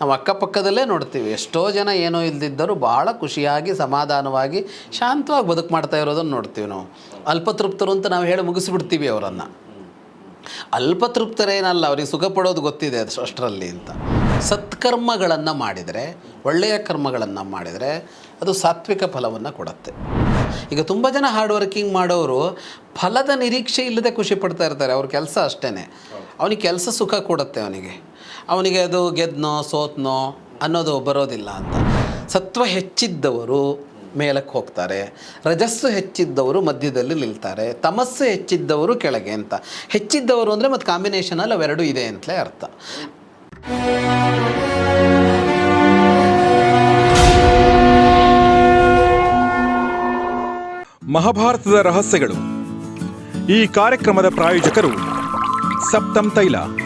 ನಾವು ಅಕ್ಕಪಕ್ಕದಲ್ಲೇ ನೋಡ್ತೀವಿ. ಎಷ್ಟೋ ಜನ ಏನೋ ಇಲ್ದಿದ್ದರೂ ಭಾಳ ಖುಷಿಯಾಗಿ ಸಮಾಧಾನವಾಗಿ ಶಾಂತವಾಗಿ ಬದುಕು ಮಾಡ್ತಾ ಇರೋದನ್ನು ನೋಡ್ತೀವಿ ನಾವು. ಅಲ್ಪತೃಪ್ತರು ಅಂತ ನಾವು ಹೇಳಿ ಮುಗಿಸ್ಬಿಡ್ತೀವಿ ಅವರನ್ನು. ಅಲ್ಪತೃಪ್ತರೇನಲ್ಲ ಅವ್ರಿಗೆ ಸುಖ ಪಡೋದು ಗೊತ್ತಿದೆ ಅದು ಅಷ್ಟರಲ್ಲಿ ಅಂತ. ಸತ್ಕರ್ಮಗಳನ್ನು ಮಾಡಿದರೆ ಒಳ್ಳೆಯ ಕರ್ಮಗಳನ್ನು ಮಾಡಿದರೆ ಅದು ಸಾತ್ವಿಕ ಫಲವನ್ನು ಕೊಡುತ್ತೆ. ಈಗ ತುಂಬ ಜನ ಹಾರ್ಡ್ ವರ್ಕಿಂಗ್ ಮಾಡೋರು ಫಲದ ನಿರೀಕ್ಷೆ ಇಲ್ಲದೆ ಖುಷಿ ಪಡ್ತಾ ಇರ್ತಾರೆ. ಅವ್ರ ಕೆಲಸ ಅಷ್ಟೇ ಅವನಿಗೆ ಕೆಲಸ ಸುಖ ಕೊಡುತ್ತೆ ಅವನಿಗೆ. ಅವನಿಗೆ ಅದು ಗೆದ್ನೋ ಸೋತ್ನೋ ಅನ್ನೋದು ಬರೋದಿಲ್ಲ ಅಂತ. ಸತ್ವ ಹೆಚ್ಚಿದ್ದವರು ಮೇಲಕ್ಕೆ ಹೋಗ್ತಾರೆ. ರಜಸ್ಸು ಹೆಚ್ಚಿದ್ದವರು ಮಧ್ಯದಲ್ಲಿ ನಿಲ್ತಾರೆ. ತಮಸ್ಸು ಹೆಚ್ಚಿದ್ದವರು ಕೆಳಗೆ ಅಂತ. ಹೆಚ್ಚಿದ್ದವರು ಅಂದರೆ ಮತ್ತು ಕಾಂಬಿನೇಷನಲ್ಲಿ ಅವೆರಡೂ ಇದೆ ಅಂತಲೇ ಅರ್ಥ. ಮಹಾಭಾರತದ ರಹಸ್ಯಗಳು. ಈ ಕಾರ್ಯಕ್ರಮದ ಪ್ರಾಯೋಜಕರು ಸಪ್ತಂ ತೈಲ.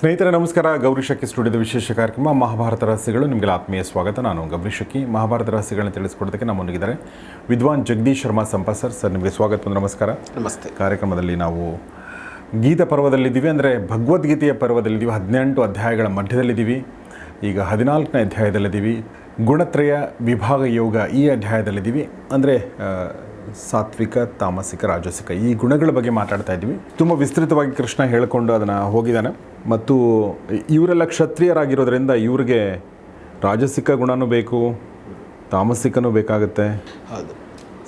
ಸ್ನೇಹಿತರೆ ನಮಸ್ಕಾರ. ಗೌರಿ ಶಕ್ಕಿ ಸ್ಟುಡಿಯೋದ ವಿಶೇಷ ಕಾರ್ಯಕ್ರಮ ಮಹಾಭಾರತ ರಹಸ್ಯಗಳು. ನಿಮಗೆ ಆತ್ಮೀಯ ಸ್ವಾಗತ. ನಾನು ಗೌರಿ ಶಕ್ಕಿ ಮಹಾಭಾರತ ರಹಸ್ಯಗಳನ್ನ ತಿಳಿಸ್ಕೊಡೋದಕ್ಕೆ ನಮ್ಮೊಂದಿಗಿದ್ದಾರೆ ವಿದ್ವಾನ್ ಜಗದೀಶ್ ಶರ್ಮಾ ಸಂಪ ಸರ್ ಸರ್ ನಿಮಗೆ ಸ್ವಾಗತ ನಮಸ್ಕಾರ. ನಮಸ್ತೆ. ಕಾರ್ಯಕ್ರಮದಲ್ಲಿ ನಾವು ಗೀತ ಪರ್ವದಲ್ಲಿದ್ದೀವಿ. ಅಂದರೆ ಭಗವದ್ಗೀತೆಯ ಪರ್ವದಲ್ಲಿದ್ದೀವಿ. ಹದಿನೆಂಟು ಅಧ್ಯಾಯಗಳ ಮಧ್ಯದಲ್ಲಿದ್ದೀವಿ. ಈಗ ಹದಿನಾಲ್ಕನೇ ಅಧ್ಯಾಯದಲ್ಲಿದ್ದೀವಿ. ಗುಣತ್ರಯ ವಿಭಾಗ ಯೋಗ ಈ ಅಧ್ಯಾಯದಲ್ಲಿದ್ದೀವಿ. ಅಂದರೆ ಸಾತ್ವಿಕ ತಾಮಸಿಕ ರಾಜಸಿಕ ಈ ಗುಣಗಳ ಬಗ್ಗೆ ಮಾತಾಡ್ತಾ ಇದ್ದೀವಿ. ತುಂಬ ವಿಸ್ತೃತವಾಗಿ ಕೃಷ್ಣ ಹೇಳಿಕೊಂಡು ಅದನ್ನು ಹೋಗಿದ್ದಾನೆ. ಮತ್ತು ಇವರೆಲ್ಲ ಕ್ಷತ್ರಿಯರಾಗಿರೋದ್ರಿಂದ ಇವ್ರಿಗೆ ರಾಜಸಿಕ ಗುಣನೂ ಬೇಕು ತಾಮಸಿಕನೂ ಬೇಕಾಗುತ್ತೆ. ಹೌದು.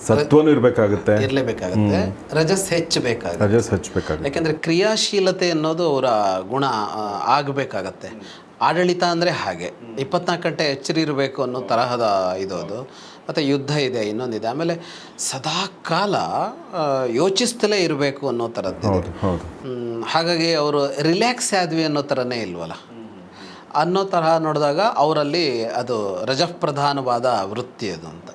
ಸತ್ವನೂ ಇರಬೇಕಾಗುತ್ತೆ. ಇರಲೇಬೇಕಾಗುತ್ತೆ. ರಜಸ್ ಹೆಚ್ಚು ಬೇಕಾಗುತ್ತೆ. ರಜಸ್ ಹೆಚ್ಚಬೇಕಾಗುತ್ತೆ ಯಾಕೆಂದರೆ ಕ್ರಿಯಾಶೀಲತೆ ಅನ್ನೋದು ಅವರ ಗುಣ ಆಗಬೇಕಾಗತ್ತೆ. ಆಡಳಿತ ಅಂದರೆ ಹಾಗೆ. ಇಪ್ಪತ್ನಾಲ್ಕು ಗಂಟೆ ಎಚ್ಚರಿರಬೇಕು ಅನ್ನೋ ತರಹದ ಇದು ಅದು. ಮತ್ತು ಯುದ್ಧ ಇದೆ ಇನ್ನೊಂದಿದೆ. ಆಮೇಲೆ ಸದಾ ಕಾಲ ಯೋಚಿಸ್ತಲೇ ಇರಬೇಕು ಅನ್ನೋ ಥರದ್ದು ಹಾಗಾಗಿ ಅವರು ರಿಲ್ಯಾಕ್ಸ್ ಆದ್ವಿ ಅನ್ನೋ ಥರನೇ ಇಲ್ವಲ್ಲ? ಅನ್ನೋ ತರಹ ನೋಡಿದಾಗ ಅವರಲ್ಲಿ ಅದು ರಜಪ್ರಧಾನವಾದ ವೃತ್ತಿ ಅದು ಅಂತ.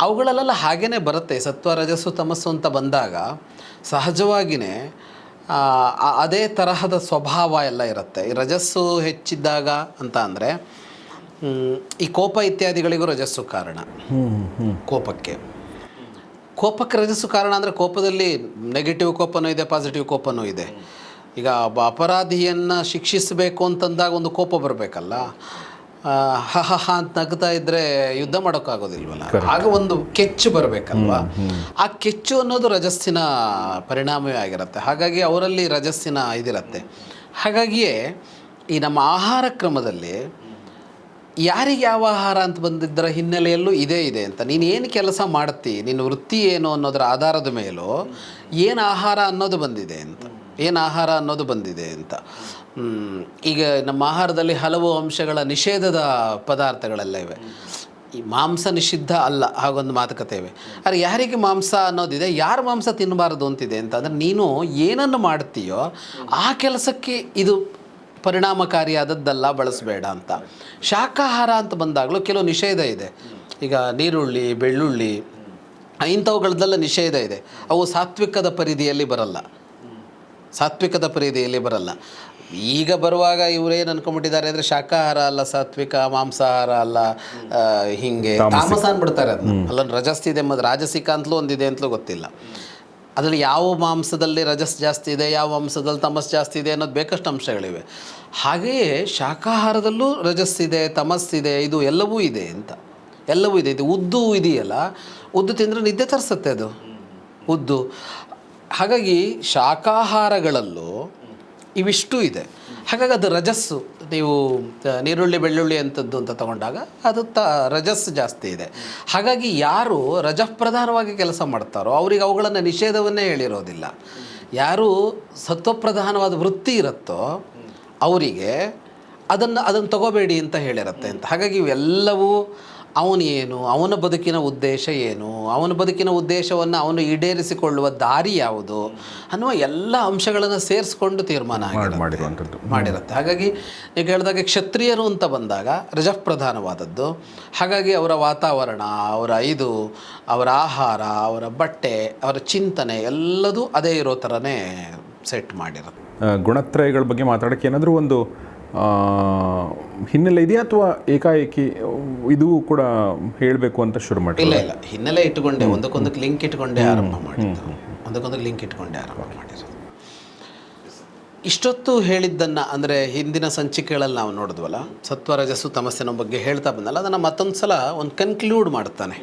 ಅವುಗಳಲ್ಲೆಲ್ಲ ಹಾಗೇ ಬರುತ್ತೆ. ಸತ್ವ ರಜಸ್ಸು ತಮಸ್ಸು ಅಂತ ಬಂದಾಗ ಸಹಜವಾಗಿಯೇ ಅದೇ ತರಹದ ಸ್ವಭಾವ ಎಲ್ಲ ಇರುತ್ತೆ. ರಜಸ್ಸು ಹೆಚ್ಚಿದ್ದಾಗ ಅಂತ ಅಂದರೆ ಈ ಕೋಪ ಇತ್ಯಾದಿಗಳಿಗೂ ರಜಸ್ಸು ಕಾರಣ. ಕೋಪಕ್ಕೆ. ಕೋಪಕ್ಕೆ ರಜಸ್ಸು ಕಾರಣ ಅಂದರೆ ಕೋಪದಲ್ಲಿ ನೆಗೆಟಿವ್ ಕೋಪನೂ ಇದೆ ಪಾಸಿಟಿವ್ ಕೋಪನೂ ಇದೆ. ಈಗ ಒಬ್ಬ ಅಪರಾಧಿಯನ್ನು ಶಿಕ್ಷಿಸಬೇಕು ಅಂತಂದಾಗ ಒಂದು ಕೋಪ ಬರಬೇಕಲ್ಲ. ಹ ಹ ಹ ಅಂತ ನಗ್ತಾ ಇದ್ರೆ ಯುದ್ಧ ಮಾಡೋಕ್ಕಾಗೋದಿಲ್ವಲ್ಲ? ಆಗ ಒಂದು ಕೆಚ್ಚು ಬರಬೇಕಲ್ವಾ? ಆ ಕೆಚ್ಚು ಅನ್ನೋದು ರಜಸ್ಸಿನ ಪರಿಣಾಮವೇ ಆಗಿರುತ್ತೆ. ಹಾಗಾಗಿ ಅವರಲ್ಲಿ ರಜಸ್ಸಿನ ಇದಿರುತ್ತೆ. ಹಾಗಾಗಿಯೇ ಈ ನಮ್ಮ ಆಹಾರ ಕ್ರಮದಲ್ಲಿ ಯಾರಿಗೆ ಯಾವ ಆಹಾರ ಅಂತ ಬಂದಿದ್ದರ ಹಿನ್ನೆಲೆಯಲ್ಲೂ ಇದೇ ಇದೆ ಅಂತ. ನೀನು ಏನು ಕೆಲಸ ಮಾಡ್ತಿ ನಿನ್ನ ವೃತ್ತಿ ಏನು ಅನ್ನೋದರ ಆಧಾರದ ಮೇಲೂ ಏನು ಆಹಾರ ಅನ್ನೋದು ಬಂದಿದೆ ಅಂತ. ಏನು ಆಹಾರ ಅನ್ನೋದು ಬಂದಿದೆ ಅಂತ. ಈಗ ನಮ್ಮ ಆಹಾರದಲ್ಲಿ ಹಲವು ಅಂಶಗಳ ನಿಷೇಧದ ಪದಾರ್ಥಗಳೆಲ್ಲ ಇವೆ. ಈ ಮಾಂಸ ನಿಷಿದ್ಧ ಅಲ್ಲ, ಹಾಗೊಂದು ಮಾತುಕತೆ ಇವೆ. ಆದರೆ ಯಾರಿಗೆ ಮಾಂಸ ಅನ್ನೋದಿದೆ, ಯಾರು ಮಾಂಸ ತಿನ್ನಬಾರದು ಅಂತಿದೆ ಅಂತ. ಅಂದರೆ ನೀನು ಏನನ್ನು ಮಾಡ್ತೀಯೋ ಆ ಕೆಲಸಕ್ಕೆ ಇದು ಪರಿಣಾಮಕಾರಿಯಾದದ್ದಲ್ಲ ಬಳಸಬೇಡ ಅಂತ. ಶಾಖಾಹಾರ ಅಂತ ಬಂದಾಗಲೂ ಕೆಲವು ನಿಷೇಧ ಇದೆ. ಈಗ ನೀರುಳ್ಳಿ ಬೆಳ್ಳುಳ್ಳಿ ಇಂಥವುಗಳದ್ದೆಲ್ಲ ನಿಷೇಧ ಇದೆ. ಅವು ಸಾತ್ವಿಕದ ಪರಿಧಿಯಲ್ಲಿ ಬರಲ್ಲ. ಸಾತ್ವಿಕದ ಪರಿಧಿಯಲ್ಲಿ ಬರಲ್ಲ. ಈಗ ಬರುವಾಗ ಇವರೇನು ಅನ್ಕೊಂಡ್ಬಿಟ್ಟಿದ್ದಾರೆ ಅಂದರೆ ಶಾಖಾಹಾರ ಅಲ್ಲ ಸಾತ್ವಿಕ ಮಾಂಸಾಹಾರ ಅಲ್ಲ ಹೀಗೆ ತಾಮಸ. ಅಂದ್ಬಿಡ್ತಾರೆ ಅದನ್ನ. ಅಲ್ಲ ರಜಸ್ತಿ ಇದೆ ಮತ್ತು ರಾಜಸಿಕ ಅಂತಲೂ ಒಂದಿದೆ ಅಂತಲೂ ಗೊತ್ತಿಲ್ಲ. ಅದರಲ್ಲಿ ಯಾವ ಮಾಂಸದಲ್ಲಿ ರಜಸ್ ಜಾಸ್ತಿ ಇದೆ, ಯಾವ ಮಾಂಸದಲ್ಲಿ ತಮಸ್ ಜಾಸ್ತಿ ಇದೆ ಅನ್ನೋದು ಬೇಕಷ್ಟು ಅಂಶಗಳಿವೆ. ಹಾಗೆಯೇ ಶಾಖಾಹಾರದಲ್ಲೂ ರಜಸ್ ಇದೆ, ತಮಸ್ ಇದೆ, ಇದು ಎಲ್ಲವೂ ಇದೆ ಅಂತ. ಎಲ್ಲವೂ ಇದೆ. ಇದು ಉದ್ದು ಇದೆಯಲ್ಲ, ಉದ್ದು ತಿಂದರೆ ನಿದ್ದೆ ತರಿಸುತ್ತೆ ಅದು. ಉದ್ದು. ಹಾಗಾಗಿ ಶಾಖಾಹಾರಗಳಲ್ಲೂ ಇವಿಷ್ಟು ಇದೆ. ಹಾಗಾಗಿ ಅದು ರಜಸ್ಸು. ನೀವು ನೀರುಳ್ಳಿ, ಬೆಳ್ಳುಳ್ಳಿ ಅಂಥದ್ದು ಅಂತ ತಗೊಂಡಾಗ ಅದು ತ, ರಜಸ್ಸು ಜಾಸ್ತಿ ಇದೆ. ಹಾಗಾಗಿ ಯಾರು ರಜಪ್ರಧಾನವಾಗಿ ಕೆಲಸ ಮಾಡ್ತಾರೋ ಅವರಿಗೆ ಅವುಗಳನ್ನು ನಿಷೇಧವನ್ನೇ ಹೇಳಿರೋದಿಲ್ಲ. ಯಾರು ಸತ್ವಪ್ರಧಾನವಾದ ವೃತ್ತಿ ಇರುತ್ತೋ ಅವರಿಗೆ ಅದನ್ನು ಅದನ್ನು ತಗೋಬೇಡಿ ಅಂತ ಹೇಳಿರುತ್ತೆ ಅಂತ. ಹಾಗಾಗಿ ಇವೆಲ್ಲವೂ ಅವನು ಏನು? ಅವನ ಬದುಕಿನ ಉದ್ದೇಶ ಏನು? ಅವನ ಬದುಕಿನ ಉದ್ದೇಶವನ್ನು ಅವನು ಈಡೇರಿಸಿಕೊಳ್ಳುವ ದಾರಿ ಯಾವುದು? ಅನ್ನುವ ಎಲ್ಲ ಅಂಶಗಳನ್ನು ಸೇರಿಸ್ಕೊಂಡು ತೀರ್ಮಾನ. ಮಾಡಿರುತ್ತೆ. ಹಾಗಾಗಿ ಈಗ ಹೇಳಿದಾಗ ಕ್ಷತ್ರಿಯರು ಅಂತ ಬಂದಾಗ ರಜಪ್ರಧಾನವಾದದ್ದು. ಹಾಗಾಗಿ ಅವರ ವಾತಾವರಣ ಅವರ ಇದು ಅವರ ಆಹಾರ ಅವರ ಬಟ್ಟೆ ಅವರ ಚಿಂತನೆ ಎಲ್ಲದೂ ಅದೇ ಇರೋ ಥರನೇ ಸೆಟ್ ಮಾಡಿರುತ್ತೆ ಗುಣತ್ರಯಗಳ ಬಗ್ಗೆ ಮಾತಾಡೋಕ್ಕೆ ಏನಾದರೂ ಒಂದು ಹಿನ್ನೆಲೆ ಇದೆಯಾ ಅಥವಾ ಏಕಾಏಕಿ ಇದು ಕೂಡ ಹೇಳಬೇಕು ಅಂತ ಶುರು ಮಾಡಿ ಇಲ್ಲ ಇಲ್ಲ. ಹಿನ್ನೆಲೆ ಇಟ್ಟುಕೊಂಡೆ ಒಂದಕ್ಕೊಂದಕ್ಕೆ ಲಿಂಕ್ ಇಟ್ಕೊಂಡೆ ಆರಂಭ ಮಾಡಿದ್ದು. ಒಂದಕ್ಕೊಂದಕ್ಕೆ ಲಿಂಕ್ ಇಟ್ಕೊಂಡೆ ಆರಂಭ ಮಾಡಿರೋದು ಇಷ್ಟೊತ್ತು ಹೇಳಿದ್ದನ್ನು ಅಂದರೆ ಹಿಂದಿನ ಸಂಚಿಕೆಗಳಲ್ಲಿ ನಾವು ನೋಡಿದ್ವಲ್ಲ ಸತ್ವ ರಜಸ್ಸು ತಮಸ್ಸಿನ ಬಗ್ಗೆ ಹೇಳ್ತಾ ಬಂದಲ್ಲ ಅದನ್ನು ಮತ್ತೊಂದು ಸಲ ಒಂದು ಕನ್ಕ್ಲೂಡ್ ಮಾಡ್ತಾನೆ.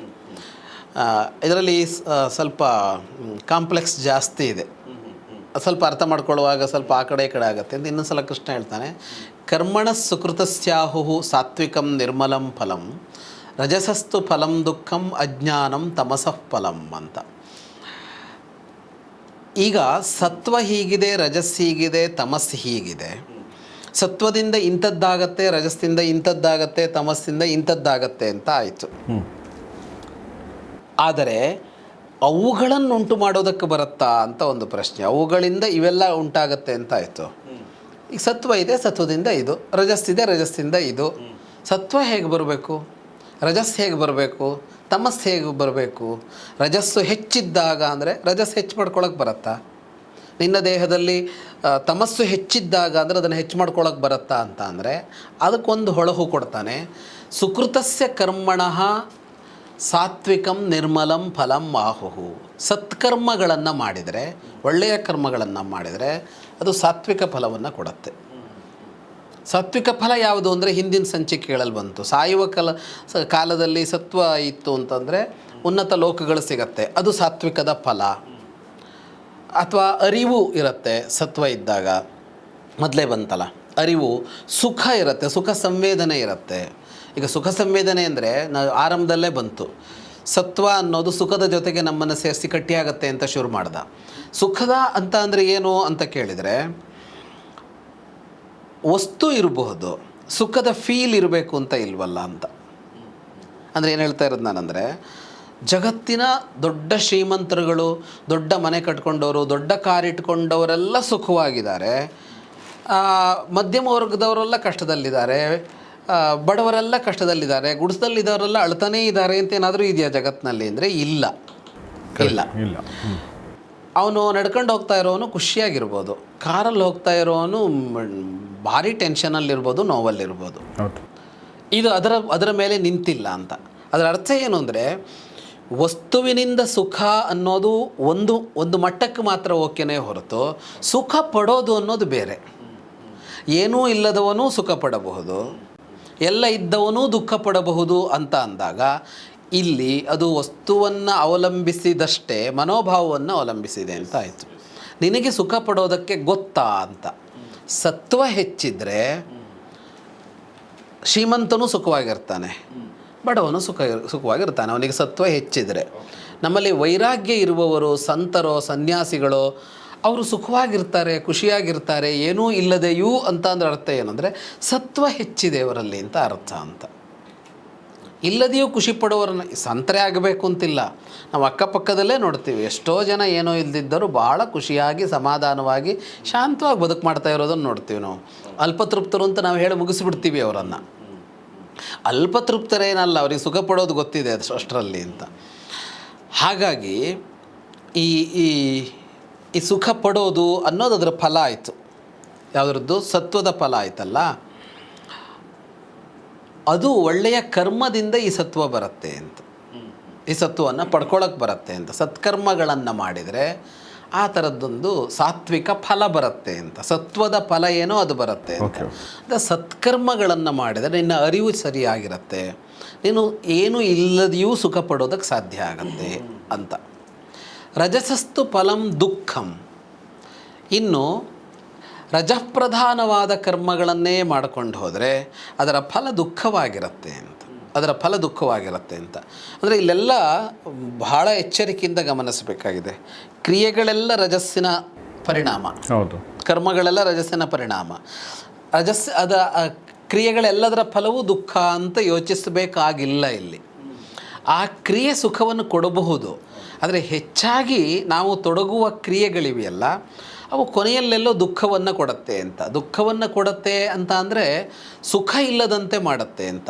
ಇದರಲ್ಲಿ ಸ್ವಲ್ಪ ಕಾಂಪ್ಲೆಕ್ಸ್ ಜಾಸ್ತಿ ಇದೆ. ಸ್ವಲ್ಪ ಅರ್ಥ ಮಾಡ್ಕೊಳ್ಳುವಾಗ ಸ್ವಲ್ಪ ಆ ಕಡೆ ಈ ಕಡೆ ಆಗುತ್ತೆ ಅಂತ ಇನ್ನೊಂದು ಸಲ ಕೃಷ್ಣ ಹೇಳ್ತಾನೆ. ಕರ್ಮಣ ಸುಕೃತಸ್ಯಾಹು ಸಾತ್ವಿಕಂ ನಿರ್ಮಲಂ ಫಲಂ ರಜಸಸ್ತು ಫಲಂ ದುಃಖಂ ಅಜ್ಞಾನಂ ತಮಸಃ ಫಲಂ ಅಂತ. ಈಗ ಸತ್ವ ಹೀಗಿದೆ ರಜಸ್ ಹೀಗಿದೆ ತಮಸ್ ಹೀಗಿದೆ. ಸತ್ವದಿಂದ ಇಂಥದ್ದಾಗತ್ತೆ ರಜಸ್ಸಿಂದ ಇಂಥದ್ದಾಗತ್ತೆ ತಮಸ್ಸಿಂದ ಇಂಥದ್ದಾಗತ್ತೆ ಅಂತ ಆಯಿತು. ಆದರೆ ಅವುಗಳನ್ನುಂಟು ಮಾಡೋದಕ್ಕೆ ಬರುತ್ತಾ ಅಂತ ಒಂದು ಪ್ರಶ್ನೆ. ಅವುಗಳಿಂದ ಇವೆಲ್ಲ ಉಂಟಾಗತ್ತೆ ಅಂತ ಆಯಿತು. ಈಗ ಸತ್ವ ಇದೆ, ಸತ್ವದಿಂದ ಇದು. ರಜಸ್ಸಿದೆ ರಜಸ್ಸಿಂದ ಇದು. ಸತ್ವ ಹೇಗೆ ಬರಬೇಕು? ರಜಸ್ ಹೇಗೆ ಬರಬೇಕು? ತಮಸ್ ಹೇಗೆ ಬರಬೇಕು? ರಜಸ್ಸು ಹೆಚ್ಚಿದ್ದಾಗ ಅಂದರೆ ರಜಸ್ ಹೆಚ್ಚು ಮಾಡ್ಕೊಳಕ್ಕೆ ಬರುತ್ತಾ? ನಿನ್ನ ದೇಹದಲ್ಲಿ ತಮಸ್ಸು ಹೆಚ್ಚಿದ್ದಾಗ ಅಂದರೆ ಅದನ್ನು ಹೆಚ್ಚು ಮಾಡ್ಕೊಳಕ್ಕೆ ಬರುತ್ತಾ ಅಂತ ಅಂದರೆ ಅದಕ್ಕೊಂದು ಹೊಳಹು ಕೊಡ್ತಾನೆ. ಸುಕೃತಸ್ಯ ಕರ್ಮಣಃ ಸಾತ್ವಿಕಂ ನಿರ್ಮಲಂ ಫಲಂ ಆಹುಹು. ಸತ್ಕರ್ಮಗಳನ್ನು ಮಾಡಿದರೆ, ಒಳ್ಳೆಯ ಕರ್ಮಗಳನ್ನು ಮಾಡಿದರೆ ಅದು ಸಾತ್ವಿಕ ಫಲವನ್ನು ಕೊಡುತ್ತೆ. ಸಾತ್ವಿಕ ಫಲ ಯಾವುದು ಅಂದರೆ ಹಿಂದಿನ ಸಂಚಿಕೆಗಳಲ್ಲಿ ಬಂತು. ಸಾಯುವ ಕಲ ಕಾಲದಲ್ಲಿ ಸತ್ವ ಇತ್ತು ಅಂತಂದರೆ ಉನ್ನತ ಲೋಕಗಳು ಸಿಗತ್ತೆ. ಅದು ಸಾತ್ವಿಕದ ಫಲ. ಅಥವಾ ಅರಿವು ಇರುತ್ತೆ ಸತ್ವ ಇದ್ದಾಗ. ಮೊದಲೇ ಬಂತಲ್ಲ, ಅರಿವು, ಸುಖ ಇರುತ್ತೆ, ಸುಖ ಸಂವೇದನೆ ಇರುತ್ತೆ. ಈಗ ಸುಖ ಸಂವೇದನೆ ಅಂದರೆ ನಾವು ಆರಂಭದಲ್ಲೇ ಬಂತು. ಸತ್ವ ಅನ್ನೋದು ಸುಖದ ಜೊತೆಗೆ ನಮ್ಮನ್ನು ಸೇರಿಸಿ ಕಟ್ಟಿಯಾಗತ್ತೆ ಅಂತ ಶುರು ಮಾಡ್ದ. ಸುಖದ ಅಂತ ಅಂದರೆ ಏನು ಅಂತ ಕೇಳಿದರೆ, ವಸ್ತು ಇರಬಹುದು, ಸುಖದ ಫೀಲ್ ಇರಬೇಕು ಅಂತ ಇಲ್ವಲ್ಲ ಅಂತ. ಅಂದರೆ ಏನು ಹೇಳ್ತಾ ಇರೋದು ನಾನಂದರೆ, ಜಗತ್ತಿನ ದೊಡ್ಡ ಶ್ರೀಮಂತರುಗಳು, ದೊಡ್ಡ ಮನೆ ಕಟ್ಕೊಂಡವರು, ದೊಡ್ಡ ಕಾರ್ ಇಟ್ಕೊಂಡವರೆಲ್ಲ ಸುಖವಾಗಿದ್ದಾರೆ. ಮಧ್ಯಮ ವರ್ಗದವರೆಲ್ಲ ಕಷ್ಟದಲ್ಲಿದ್ದಾರೆ. ಬಡವರೆಲ್ಲ ಕಷ್ಟದಲ್ಲಿದ್ದಾರೆ ಗುಡಿಸದಲ್ಲಿದ್ದವರೆಲ್ಲ ಅಳ್ತಾನೇ ಇದ್ದಾರೆ ಅಂತ ಏನಾದರೂ ಇದೆಯಾ ಜಗತ್ತಿನಲ್ಲಿ ಅಂದರೆ ಇಲ್ಲ. ಇಲ್ಲ. ಇಲ್ಲ. ಅವನು ನಡ್ಕೊಂಡು ಹೋಗ್ತಾ ಇರೋನು ಖುಷಿಯಾಗಿರ್ಬೋದು. ಕಾರಲ್ಲಿ ಹೋಗ್ತಾ ಇರೋನು ಭಾರಿ ಟೆನ್ಷನಲ್ಲಿರ್ಬೋದು ನೋವಲ್ಲಿರ್ಬೋದು. ಇದು ಅದರ ಅದರ ಮೇಲೆ ನಿಂತಿಲ್ಲ ಅಂತ. ಅದರ ಅರ್ಥ ಏನು ಅಂದರೆ ವಸ್ತುವಿನಿಂದ ಸುಖ ಅನ್ನೋದು ಒಂದು ಒಂದು ಮಟ್ಟಕ್ಕೆ ಮಾತ್ರ ಓಕೆನೇ ಹೊರತು ಸುಖ ಪಡೋದು ಅನ್ನೋದು ಬೇರೆ. ಏನೂ ಇಲ್ಲದವನು ಸುಖ ಪಡಬಹುದು. ಎಲ್ಲ ಇದ್ದವನೂ ದುಃಖ ಪಡಬಹುದು ಅಂತ ಅಂದಾಗ ಇಲ್ಲಿ ಅದು ವಸ್ತುವನ್ನು ಅವಲಂಬಿಸಿದಷ್ಟೇ ಮನೋಭಾವವನ್ನು ಅವಲಂಬಿಸಿದೆ ಅಂತ ಆಯಿತು. ನಿನಗೆ ಸುಖ ಪಡೋದಕ್ಕೆ ಗೊತ್ತಾ ಅಂತ. ಸತ್ವ ಹೆಚ್ಚಿದ್ರೆ ಶ್ರೀಮಂತನೂ ಸುಖವಾಗಿರ್ತಾನೆ. ಬಡವನು ಸುಖ, ಸುಖವಾಗಿರ್ತಾನೆ. ಅವನಿಗೆ ಸತ್ವ ಹೆಚ್ಚಿದರೆ. ನಮ್ಮಲ್ಲಿ ವೈರಾಗ್ಯ ಇರುವವರು, ಸಂತರೋ, ಸನ್ಯಾಸಿಗಳು ಅವರು ಸುಖವಾಗಿರ್ತಾರೆ, ಖುಷಿಯಾಗಿರ್ತಾರೆ, ಏನೂ ಇಲ್ಲದೆಯೂ ಅಂತ ಅಂದ್ರೆ ಅರ್ಥ ಏನಂದರೆ ಸತ್ವ ಹೆಚ್ಚಿದೆ ಅವರಲ್ಲಿ ಅಂತ ಅರ್ಥ ಅಂತ. ಇಲ್ಲದೆಯೂ ಖುಷಿ ಪಡೋರನ್ನ ಸಂತರೆ ಆಗಬೇಕು ಅಂತಿಲ್ಲ. ನಾವು ಅಕ್ಕಪಕ್ಕದಲ್ಲೇ ನೋಡ್ತೀವಿ, ಎಷ್ಟೋ ಜನ ಏನೋ ಇಲ್ದಿದ್ದರೂ ಭಾಳ ಖುಷಿಯಾಗಿ, ಸಮಾಧಾನವಾಗಿ, ಶಾಂತವಾಗಿ ಬದುಕು ಮಾಡ್ತಾ ಇರೋದನ್ನು ನೋಡ್ತೀವಿ ನಾವು. ಅಲ್ಪತೃಪ್ತರು ಅಂತ ನಾವು ಹೇಳಿ ಮುಗಿಸ್ಬಿಡ್ತೀವಿ ಅವರನ್ನು. ಅಲ್ಪತೃಪ್ತರೇನಲ್ಲ ಅವ್ರಿಗೆ ಸುಖ ಪಡೋದು ಗೊತ್ತಿದೆ ಅಷ್ಟು ಅಷ್ಟರಲ್ಲಿ ಅಂತ. ಹಾಗಾಗಿ ಈ ಈ ಈ ಸುಖ ಪಡೋದು ಅನ್ನೋದು ಅದರ ಫಲ ಆಯಿತು. ಯಾವುದ್ರದ್ದು? ಸತ್ವದ ಫಲ ಆಯ್ತಲ್ಲ? ಅದು ಒಳ್ಳೆಯ ಕರ್ಮದಿಂದ ಈ ಸತ್ವ ಬರುತ್ತೆ ಅಂತ. ಈ ಸತ್ವವನ್ನು ಪಡ್ಕೊಳಕ್ಕೆ ಬರುತ್ತೆ ಅಂತ. ಸತ್ಕರ್ಮಗಳನ್ನು ಮಾಡಿದರೆ ಆ ಥರದ್ದೊಂದು ಸಾತ್ವಿಕ ಫಲ ಬರುತ್ತೆ ಅಂತ. ಸತ್ವದ ಫಲ ಏನೋ ಅದು ಬರುತ್ತೆ ಅಂತ. ಸತ್ಕರ್ಮಗಳನ್ನು ಮಾಡಿದರೆ ನಿನ್ನ ಅರಿವು ಸರಿಯಾಗಿರುತ್ತೆ. ನೀನು ಏನು ಇಲ್ಲದೆಯೂ ಸುಖ ಪಡೋದಕ್ಕೆ ಸಾಧ್ಯ ಆಗುತ್ತೆ ಅಂತ. ರಜಸಸ್ತು ಫಲಂ ದುಃಖಂ. ಇನ್ನು ರಜಪ್ರಧಾನವಾದ ಕರ್ಮಗಳನ್ನೇ ಮಾಡ್ಕೊಂಡು ಹೋದರೆ ಅದರ ಫಲ ದುಃಖವಾಗಿರುತ್ತೆ ಅಂತ. ಅದರ ಫಲ ದುಃಖವಾಗಿರುತ್ತೆ ಅಂತ. ಅಂದರೆ ಇಲ್ಲೆಲ್ಲ ಬಹಳ ಎಚ್ಚರಿಕೆಯಿಂದ ಗಮನಿಸಬೇಕಾಗಿದೆ. ಕ್ರಿಯೆಗಳೆಲ್ಲ ರಜಸ್ಸಿನ ಪರಿಣಾಮ. ಹೌದು. ಕರ್ಮಗಳೆಲ್ಲ ರಜಸ್ಸಿನ ಪರಿಣಾಮ. ರಜಸ್ ಅದ ಕ್ರಿಯೆಗಳೆಲ್ಲದರ ಫಲವೂ ದುಃಖ ಅಂತ ಯೋಚಿಸಬೇಕಾಗಿಲ್ಲ ಇಲ್ಲಿ. ಆ ಕ್ರಿಯೆ ಸುಖವನ್ನು ಕೊಡಬಹುದು. ಆದರೆ ಹೆಚ್ಚಾಗಿ ನಾವು ತೊಡಗುವ ಕ್ರಿಯೆಗಳಿವೆಯಲ್ಲ, ಅವು ಕೊನೆಯಲ್ಲೆಲ್ಲೋ ದುಃಖವನ್ನು ಕೊಡುತ್ತೆ ಅಂತ. ದುಃಖವನ್ನು ಕೊಡುತ್ತೆ ಅಂತ ಅಂದರೆ ಸುಖ ಇಲ್ಲದಂತೆ ಮಾಡುತ್ತೆ ಅಂತ.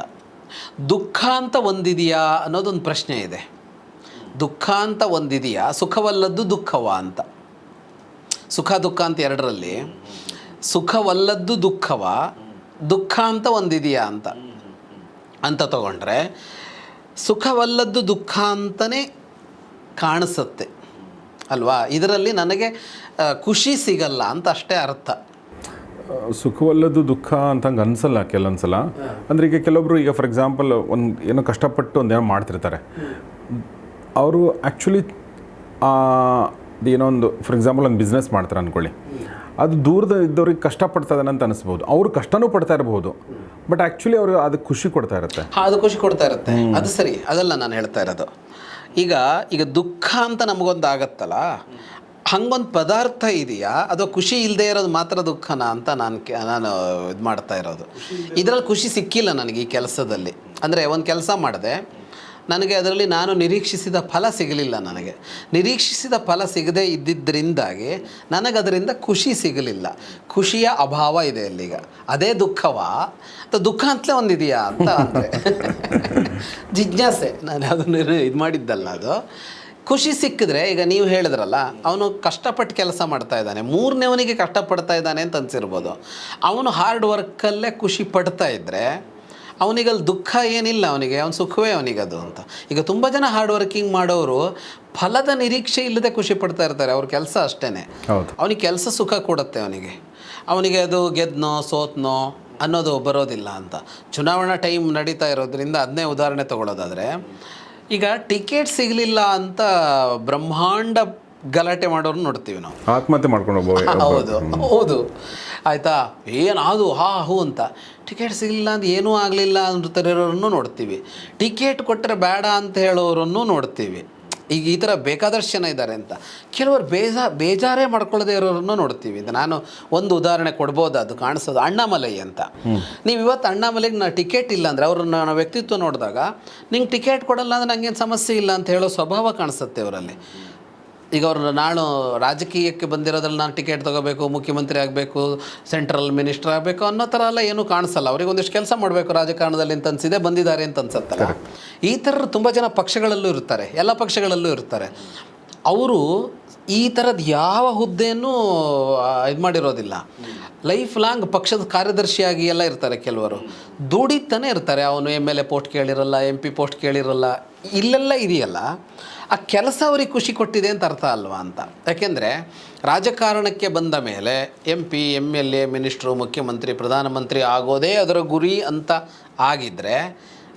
ದುಃಖ ಅಂತ ಒಂದಿದೆಯಾ ಅನ್ನೋದೊಂದು ಪ್ರಶ್ನೆ ಇದೆ. ದುಃಖ ಅಂತ ಒಂದಿದೆಯಾ? ಸುಖವಲ್ಲದ್ದು ದುಃಖವ ಅಂತ. ಸುಖ, ದುಃಖ ಅಂತ ಎರಡರಲ್ಲಿ. ಸುಖವಲ್ಲದ್ದು ದುಃಖವ? ದುಃಖ ಅಂತ ಒಂದಿದೆಯಾ ಅಂತ. ಅಂತ ತಗೊಂಡ್ರೆ, ಸುಖವಲ್ಲದ್ದು ದುಃಖ ಅಂತಲೇ ಕಾಣಿಸುತ್ತೆ. ಅಲ್ವಾ? ಇದರಲ್ಲಿ ನನಗೆ ಖುಷಿ ಸಿಗಲ್ಲ ಅಂತ ಅಷ್ಟೇ ಅರ್ಥ. ಸುಖವಲ್ಲದು ದುಃಖ ಅಂತ ಹಂಗೆ ಅನ್ಸಲ್ಲ ಕೆಲವೊಂದ್ಸಲ. ಅಂದ್ರೆ ಈಗ ಕೆಲವೊಬ್ರು ಈಗ ಫಾರ್ ಎಕ್ಸಾಂಪಲ್ ಒಂದು ಏನೋ ಕಷ್ಟಪಟ್ಟು ಒಂದೇನೋ ಮಾಡ್ತಿರ್ತಾರೆ. ಅವರು ಆ್ಯಕ್ಚುಲಿ ಏನೋ ಒಂದು ಫಾರ್ ಎಕ್ಸಾಂಪಲ್ ಒಂದು ಬಿಸ್ನೆಸ್ ಮಾಡ್ತಾರೆ ಅಂದ್ಕೊಳ್ಳಿ ಅದು ದೂರದ ಇದ್ದವ್ರಿಗೆ ಕಷ್ಟಪಡ್ತಾ ಇದ್ದಾನೆ ಅಂತ ಅನಿಸ್ಬೋದು. ಅವರು ಕಷ್ಟನೂ ಪಡ್ತಾ ಇರಬಹುದು ಬಟ್ ಆ್ಯಕ್ಚುಲಿ ಅವರು ಅದಕ್ಕೆ ಖುಷಿ ಕೊಡ್ತಾ ಇರುತ್ತೆ. ಅದು ಖುಷಿ ಕೊಡ್ತಾ ಇರುತ್ತೆ. ಅದು ಸರಿ. ಅದಲ್ಲ ನಾನು ಹೇಳ್ತಾ ಇರೋದು. ಈಗ ಈಗ ದುಃಖ ಅಂತ ನಮಗೊಂದು ಆಗತ್ತಲ್ಲ? ಹಂಗೊಂದು ಪದಾರ್ಥ ಇದೆಯಾ? ಅದು ಖುಷಿ ಇಲ್ಲದೆ ಇರೋದು ಮಾತ್ರ ದುಃಖನ ಅಂತ ನಾನು ಕೆ- ನಾನು ಇದು ಮಾಡ್ತಾ ಇರೋದು. ಇದರಲ್ಲಿ ಖುಷಿ ಸಿಕ್ಕಿಲ್ಲ ನನಗೆ ಈ ಕೆಲಸದಲ್ಲಿ. ಅಂದರೆ ಒಂದು ಕೆಲಸ ಮಾಡಿದೆ. ನನಗೆ ಅದರಲ್ಲಿ ನಾನು ನಿರೀಕ್ಷಿಸಿದ ಫಲ ಸಿಗಲಿಲ್ಲ ನನಗೆ. ನಿರೀಕ್ಷಿಸಿದ ಫಲ ಸಿಗದೇ ಇದ್ದಿದ್ದರಿಂದಾಗಿ ನನಗೆ ಅದರಿಂದ ಖುಷಿ ಸಿಗಲಿಲ್ಲ. ಖುಷಿಯ ಅಭಾವ ಇದೆ ಅಲ್ಲಿಗ. ಅದೇ ದುಃಖವಾ? ಅಥವಾ ದುಃಖ ಅಂತಲೇ ಒಂದಿದೆಯಾ ಅಂತ ಅಂದರೆ ಜಿಜ್ಞಾಸೆ. ನಾನು ಅದನ್ನು ಇದು ಮಾಡಿದ್ದಲ್ಲ ಅದು. ಖುಷಿ ಸಿಕ್ಕಿದ್ರೆ ಈಗ ನೀವು ಹೇಳಿದ್ರಲ್ಲ, ಅವನು ಕಷ್ಟಪಟ್ಟು ಕೆಲಸ ಮಾಡ್ತಾ ಇದ್ದಾನೆ. ಮೂರನೇವನಿಗೆ ಕಷ್ಟಪಡ್ತಾ ಇದ್ದಾನೆ ಅಂತ ಅನ್ಸಿರ್ಬೋದು. ಅವನು ಹಾರ್ಡ್ ವರ್ಕಲ್ಲೇ ಖುಷಿ ಪಡ್ತಾ ಇದ್ದರೆ ಅವನಿಗಲ್ಲಿ ದುಃಖ ಏನಿಲ್ಲ ಅವನಿಗೆ ಅವನ ಸುಖವೇ ಅವನಿಗದು ಅಂತ. ಈಗ ತುಂಬ ಜನ ಹಾರ್ಡ್ ವರ್ಕಿಂಗ್ ಮಾಡೋರು ಫಲದ ನಿರೀಕ್ಷೆ ಇಲ್ಲದೆ ಖುಷಿ ಪಡ್ತಾ ಇರ್ತಾರೆ ಅವ್ರ ಕೆಲಸ ಅಷ್ಟೇ ಅವನಿಗೆ ಕೆಲಸ ಸುಖ ಕೊಡುತ್ತೆ ಅವನಿಗೆ. ಅವನಿಗೆ ಅದು ಗೆದ್ನೋ ಸೋತ್ನೋ ಅನ್ನೋದು ಬರೋದಿಲ್ಲ ಅಂತ. ಚುನಾವಣಾ ಟೈಮ್ ನಡೀತಾ ಇರೋದ್ರಿಂದ ಅದನ್ನೇ ಉದಾಹರಣೆ ತಗೊಳ್ಳೋದಾದರೆ ಈಗ ಟಿಕೆಟ್ ಸಿಗಲಿಲ್ಲ ಅಂತ ಬ್ರಹ್ಮಾಂಡ ಗಲಾಟೆ ಮಾಡೋರು ನೋಡ್ತೀವಿ ನಾವು. ಆತ್ಮಹತ್ಯೆ ಮಾಡ್ಕೊಂಡು ಹೌದು. ಹೌದು. ಆಯಿತಾ? ಏನಾದು ಹಾ ಹೂ ಅಂತ. ಟಿಕೆಟ್ ಸಿಗಲಿಲ್ಲ ಅಂತ ಏನೂ ಆಗಲಿಲ್ಲ ಅಂತಿರೋರನ್ನು ನೋಡ್ತೀವಿ. ಟಿಕೆಟ್ ಕೊಟ್ಟರೆ ಬೇಡ ಅಂತ ಹೇಳೋರನ್ನು ನೋಡ್ತೀವಿ. ಈಗ ಈ ಥರ ಬೇಕಾದಷ್ಟು ಜನ ಇದ್ದಾರೆ ಅಂತ. ಕೆಲವರು ಬೇಜಾ ಬೇಜಾರೇ ಮಾಡ್ಕೊಳ್ಳದೆ ಇರೋರನ್ನು ನೋಡ್ತೀವಿ. ಇದು ನಾನು ಒಂದು ಉದಾಹರಣೆ ಕೊಡ್ಬೋದು? ಅದು ಕಾಣಿಸೋದು ಅಣ್ಣಾಮಲೈ ಅಂತ. ನೀವು ಇವತ್ತು ಅಣ್ಣಾಮಲೈಗೆ ನಾ ಟಿಕೆಟ್ ಇಲ್ಲ ಅಂದರೆ ಅವ್ರನ್ನ ವ್ಯಕ್ತಿತ್ವ ನೋಡಿದಾಗ ನಿಂಗೆ ಟಿಕೆಟ್ ಕೊಡಲ್ಲ ಅಂದರೆ ನನಗೇನು ಸಮಸ್ಯೆ ಇಲ್ಲ? ಅಂತ ಹೇಳೋ ಸ್ವಭಾವ ಕಾಣಿಸುತ್ತೆ ಅವರಲ್ಲಿ. ಈಗ ಅವರು ನಾನು ರಾಜಕೀಯಕ್ಕೆ ಬಂದಿರೋದ್ರಲ್ಲಿ ನಾನು ಟಿಕೆಟ್ ತೊಗೋಬೇಕು, ಮುಖ್ಯಮಂತ್ರಿ ಆಗಬೇಕು, ಸೆಂಟ್ರಲ್ ಮಿನಿಸ್ಟರ್ ಆಗಬೇಕು ಅನ್ನೋ ಥರ ಎಲ್ಲ ಏನೂ ಕಾಣಿಸಲ್ಲ. ಅವ್ರಿಗೆ ಒಂದಿಷ್ಟು ಕೆಲಸ ಮಾಡಬೇಕು ರಾಜಕಾರಣದಲ್ಲಿ ಅಂತ ಅನಿಸಿದೆ ಬಂದಿದ್ದಾರೆ ಅಂತ ಅನ್ಸತ್ತಲ್ಲ. ಈ ಥರ ತುಂಬ ಜನ ಪಕ್ಷಗಳಲ್ಲೂ ಇರ್ತಾರೆ, ಎಲ್ಲ ಪಕ್ಷಗಳಲ್ಲೂ ಇರ್ತಾರೆ. ಅವರು ಈ ಥರದ್ದು ಯಾವ ಹುದ್ದೆಯನ್ನು ಇದು ಮಾಡಿರೋದಿಲ್ಲ. ಲೈಫ್ ಲಾಂಗ್ ಪಕ್ಷದ ಕಾರ್ಯದರ್ಶಿಯಾಗಿ ಎಲ್ಲ ಇರ್ತಾರೆ ಕೆಲವರು. ದುಡಿತಾನೆ ಇರ್ತಾರೆ. ಅವನು ಎಂ ಎಲ್ ಎ ಪೋಸ್ಟ್ ಕೇಳಿರಲ್ಲ, ಎಂ ಪಿ ಪೋಸ್ಟ್ ಕೇಳಿರಲ್ಲ, ಇಲ್ಲೆಲ್ಲ ಇದೆಯಲ್ಲ. ಆ ಕೆಲಸ ಅವ್ರಿಗೆ ಖುಷಿ ಕೊಟ್ಟಿದೆ ಅಂತ ಅರ್ಥ ಅಲ್ವಾ ಅಂತ. ಯಾಕೆಂದರೆ ರಾಜಕಾರಣಕ್ಕೆ ಬಂದ ಮೇಲೆ M P M L A minister ಮುಖ್ಯಮಂತ್ರಿ, ಪ್ರಧಾನಮಂತ್ರಿ ಆಗೋದೇ ಅದರ ಗುರಿ ಅಂತ ಆಗಿದ್ದರೆ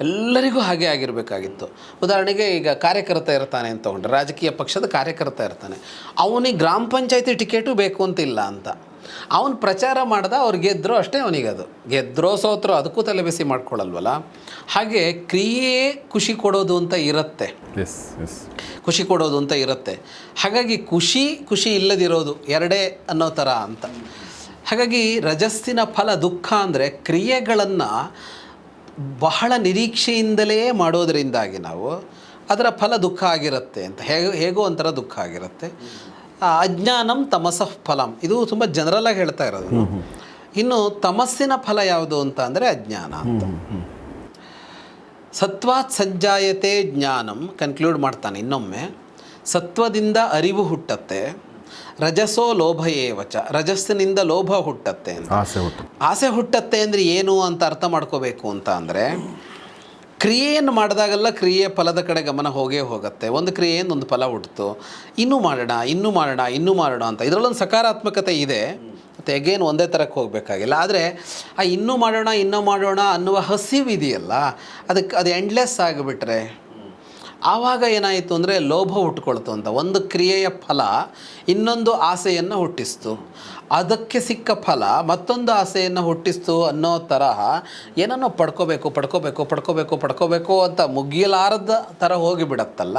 ಎಲ್ಲರಿಗೂ ಹಾಗೆ ಆಗಿರಬೇಕಾಗಿತ್ತು. ಉದಾಹರಣೆಗೆ ಈಗ ಕಾರ್ಯಕರ್ತ ಇರ್ತಾನೆ ಅಂತ ತಗೊಂಡ್ರೆ ರಾಜಕೀಯ ಪಕ್ಷದ ಕಾರ್ಯಕರ್ತ ಇರ್ತಾನೆ. ಅವನಿಗೆ ಗ್ರಾಮ ಪಂಚಾಯತಿ ಟಿಕೆಟು ಬೇಕು ಅಂತಿಲ್ಲ ಅಂತ. ಅವನು ಪ್ರಚಾರ ಮಾಡ್ದ ಅವ್ರು ಗೆದ್ದರು ಅಷ್ಟೇ ಅವನಿಗದು. ಗೆದ್ರೋ ಸೋತ್ರೋ ಅದಕ್ಕೂ ತಲೆ ಬಿಸಿ ಮಾಡ್ಕೊಳ್ಳಲ್ವಲ್ಲ ಹಾಗೆ ಕ್ರಿಯೆ ಖುಷಿ ಕೊಡೋದು ಅಂತ ಇರುತ್ತೆ. ಎಸ್ ಎಸ್ ಖುಷಿ ಕೊಡೋದು ಅಂತ ಇರುತ್ತೆ. ಹಾಗಾಗಿ ಖುಷಿ ಖುಷಿ ಇಲ್ಲದಿರೋದು ಎರಡೇ ಅನ್ನೋ ಥರ ಅಂತ. ಹಾಗಾಗಿ ರಜಸ್ಸಿನ ಫಲ ದುಃಖ ಅಂದರೆ ಕ್ರಿಯೆಗಳನ್ನು ಬಹಳ ನಿರೀಕ್ಷೆಯಿಂದಲೇ ಮಾಡೋದರಿಂದಾಗಿ ನಾವು ಅದರ ಫಲ ದುಃಖ ಆಗಿರುತ್ತೆ ಅಂತ. ಹೇಗೋ ಹೇಗೋ ಒಂಥರ ದುಃಖ ಆಗಿರುತ್ತೆ. ಅಜ್ಞಾನಂ ತಮಸಃ ಫಲಂ. ಇದು ತುಂಬ ಜನರಲಾಗಿ ಹೇಳ್ತಾ ಇರೋದು ಇನ್ನು ತಮಸ್ಸಿನ ಫಲ ಯಾವುದು ಅಂತ ಅಂದರೆ ಅಜ್ಞಾನ ಅಂತ. ಸತ್ವಾತ್ ಸಂಜಾಯತೆ ಜ್ಞಾನಂ ಕನ್ಕ್ಲೂಡ್ ಮಾಡ್ತಾನೆ ಇನ್ನೊಮ್ಮೆ. ಸತ್ವದಿಂದ ಅರಿವು ಹುಟ್ಟತ್ತೆ. ರಜಸೋ ಲೋಭ ಏವಚ. ರಜಸ್ಸಿನಿಂದ ಲೋಭ ಹುಟ್ಟತ್ತೆ ಅಂತ. ಆಸೆ ಹುಟ್ಟು. ಆಸೆ ಹುಟ್ಟತ್ತೆ ಅಂದರೆ ಏನು ಅಂತ ಅರ್ಥ ಮಾಡ್ಕೋಬೇಕು ಅಂತ ಅಂದರೆ ಕ್ರಿಯೆಯನ್ನು ಮಾಡಿದಾಗೆಲ್ಲ ಕ್ರಿಯೆ ಫಲದ ಕಡೆ ಗಮನ ಹೋಗೇ ಹೋಗುತ್ತೆ. ಒಂದು ಕ್ರಿಯೆಯಿಂದ ಒಂದು ಫಲ ಹುಟ್ಟಿತು ಇನ್ನೂ ಮಾಡೋಣ ಇನ್ನೂ ಮಾಡೋಣ ಇನ್ನೂ ಮಾಡೋಣ ಅಂತ. ಇದರಲ್ಲೊಂದು ಸಕಾರಾತ್ಮಕತೆ ಇದೆ. ಮತ್ತು ಎಗೇನ್ ಒಂದೇ ಥರಕ್ಕೆ ಹೋಗಬೇಕಾಗಿಲ್ಲ. ಆದರೆ ಆ ಇನ್ನೂ ಮಾಡೋಣ ಇನ್ನೂ ಮಾಡೋಣ ಅನ್ನುವ ಹಸಿವಿದೆಯಲ್ಲ ಅದಕ್ಕೆ ಅದು ಎಂಡ್ಲೆಸ್ ಆಗಿಬಿಟ್ರೆ ಆವಾಗ ಏನಾಯಿತು ಅಂದರೆ ಲೋಭ ಹುಟ್ಕೊಳ್ತು ಅಂತ. ಒಂದು ಕ್ರಿಯೆಯ ಫಲ ಇನ್ನೊಂದು ಆಸೆಯನ್ನು ಹುಟ್ಟಿಸ್ತು. ಅದಕ್ಕೆ ಸಿಕ್ಕ ಫಲ ಮತ್ತೊಂದು ಆಸೆಯನ್ನು ಹುಟ್ಟಿಸ್ತು ಅನ್ನೋ ತರಹ ಏನನ್ನೋ ಪಡ್ಕೋಬೇಕು ಪಡ್ಕೋಬೇಕು ಪಡ್ಕೋಬೇಕು ಪಡ್ಕೋಬೇಕು ಅಂತ ಮುಗಿಯಲಾರದ ಥರ ಹೋಗಿಬಿಡತ್ತಲ್ಲ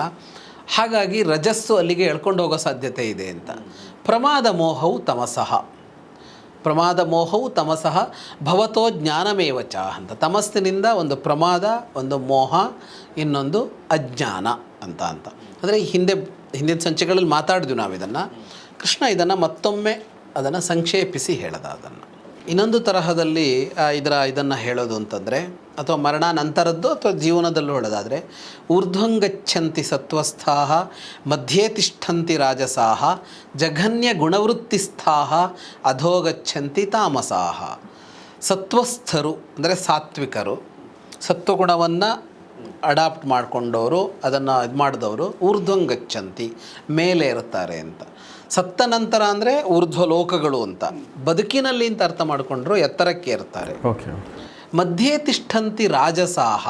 ಹಾಗಾಗಿ ರಜಸ್ಸು ಅಲ್ಲಿಗೆ ಎಳ್ಕೊಂಡು ಹೋಗೋ ಸಾಧ್ಯತೆ ಇದೆ ಅಂತ. ಪ್ರಮಾದ ಮೋಹವು ತಮಸಃ ಪ್ರಮಾದ ಮೋಹವು ತಮಸಃ ಭವತೋ ಜ್ಞಾನಮೇವಚ ಅಂತ. ತಮಸ್ಸಿನಿಂದ ಒಂದು ಪ್ರಮಾದ, ಒಂದು ಮೋಹ, ಇನ್ನೊಂದು ಅಜ್ಞಾನ ಅಂತ ಅಂತ. ಅಂದರೆ ಹಿಂದೆ, ಹಿಂದಿನ ಸಂಚಿಕೆಗಳಲ್ಲಿ ಮಾತಾಡಿದ್ವಿ ನಾವು ಇದನ್ನು ಕೃಷ್ಣ ಇದನ್ನು ಮತ್ತೊಮ್ಮೆ ಅದನ್ನು ಸಂಕ್ಷೇಪಿಸಿ ಹೇಳ್ದ ಅದನ್ನು. ಇನ್ನೊಂದು ತರಹದಲ್ಲಿ ಇದರ ಇದನ್ನು ಹೇಳೋದು ಅಂತಂದರೆ, ಅಥವಾ ಮರಣಾನಂತರದ್ದು ಅಥವಾ ಜೀವನದಲ್ಲೂ ಹೇಳೋದಾದರೆ, ಊರ್ಧ್ವಂಗಚ್ಛಂತಿ ಸತ್ವಸ್ಥಾ ಮಧ್ಯೆ ತಿಷ್ಠಂತಿ ರಾಜಸಾಹ, ಜಘನ್ಯ ಗುಣವೃತ್ತಿಸ್ಥಾ ಅಧೋಗಚ್ಛಂತಿ ತಾಮಸಾಹ. ಸತ್ವಸ್ಥರು, ಅಂದರೆ ಸಾತ್ವಿಕರು, ಸತ್ವಗುಣವನ್ನು ಅಡಾಪ್ಟ್ ಮಾಡಿಕೊಂಡವರು ಅದನ್ನು ಇದು ಮಾಡಿದವರು ಊರ್ಧ್ವಂಗಚ್ಛಂತಿ, ಮೇಲೆ ಇರ್ತಾರೆ ಅಂತ. ಸತ್ತ ನಂತರ ಅಂದರೆ ಊರ್ಧ್ವ ಲೋಕಗಳು ಅಂತ. ಬದುಕಿನಲ್ಲಿ ಅಂತ ಅರ್ಥ ಮಾಡಿಕೊಂಡ್ರು ಎತ್ತರಕ್ಕೆ ಇರ್ತಾರೆ ಓಕೆ. ಮಧ್ಯೆ ತಿಷ್ಠಂತಿ ರಾಜಸಾಹ.